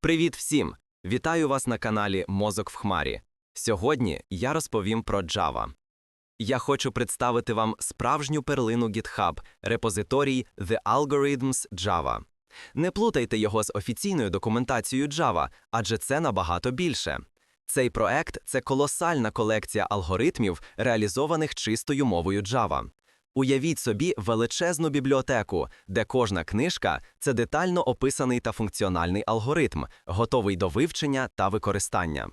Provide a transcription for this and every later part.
Привіт всім! Вітаю вас на каналі Мозок в Хмарі. Сьогодні я розповім про Java. Я хочу представити вам справжню перлину GitHub – репозиторій The Algorithms Java. Не плутайте його з офіційною документацією Java, адже це набагато більше. Цей проект це колосальна колекція алгоритмів, реалізованих чистою мовою Java. Уявіть собі величезну бібліотеку, де кожна книжка це детально описаний та функціональний алгоритм, готовий до вивчення та використання.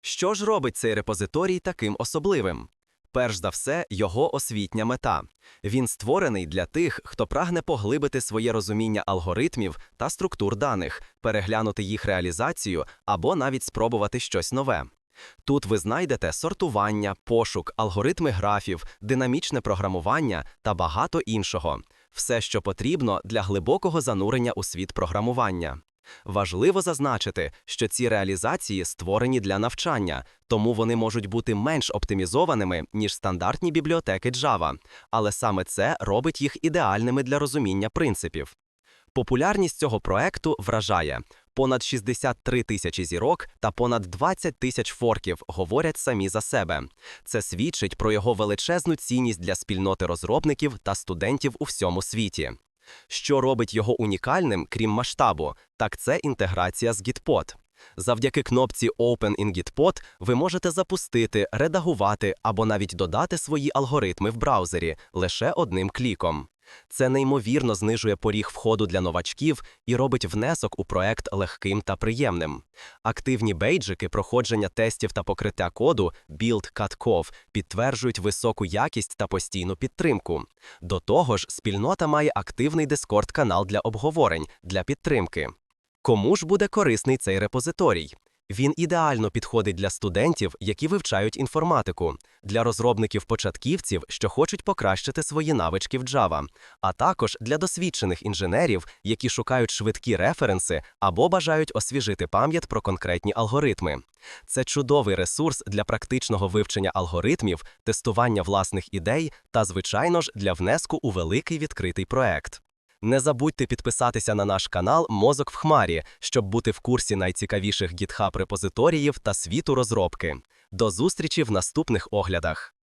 Що ж робить цей репозиторій таким особливим? Перш за все, його освітня мета. Він створений для тих, хто прагне поглибити своє розуміння алгоритмів та структур даних, переглянути їх реалізацію або навіть спробувати щось нове. Тут ви знайдете сортування, пошук, алгоритми графів, динамічне програмування та багато іншого все, що потрібно для глибокого занурення у світ програмування. Важливо зазначити, що ці реалізації створені для навчання, тому вони можуть бути менш оптимізованими, ніж стандартні бібліотеки Java, але саме це робить їх ідеальними для розуміння принципів. Популярність цього проекту вражає. Понад 63 тисячі зірок та понад 20 тисяч форків говорять самі за себе. Це свідчить про його величезну цінність для спільноти розробників та студентів у всьому світі. Що робить його унікальним, крім масштабу, так це інтеграція з Gitpod. Завдяки кнопці Open in Gitpod ви можете запустити, редагувати або навіть додати свої алгоритми в браузері лише одним кліком. Це неймовірно знижує поріг входу для новачків і робить внесок у проект легким та приємним. Активні бейджики проходження тестів та покриття коду Build Cut підтверджують високу якість та постійну підтримку. До того ж, спільнота має активний дискорд-канал для обговорень для підтримки. Кому ж буде корисний цей репозиторій? Він ідеально підходить для студентів, які вивчають інформатику, для розробників-початківців, що хочуть покращити свої навички в Java, а також для досвідчених інженерів, які шукають швидкі референси або бажають освіжити пам'ять про конкретні алгоритми. Це чудовий ресурс для практичного вивчення алгоритмів, тестування власних ідей та, звичайно ж, для внеску у великий відкритий проект. Не забудьте підписатися на наш канал Мозок в Хмарі, щоб бути в курсі найцікавіших GitHub репозиторіїв та світу розробки. До зустрічі в наступних оглядах.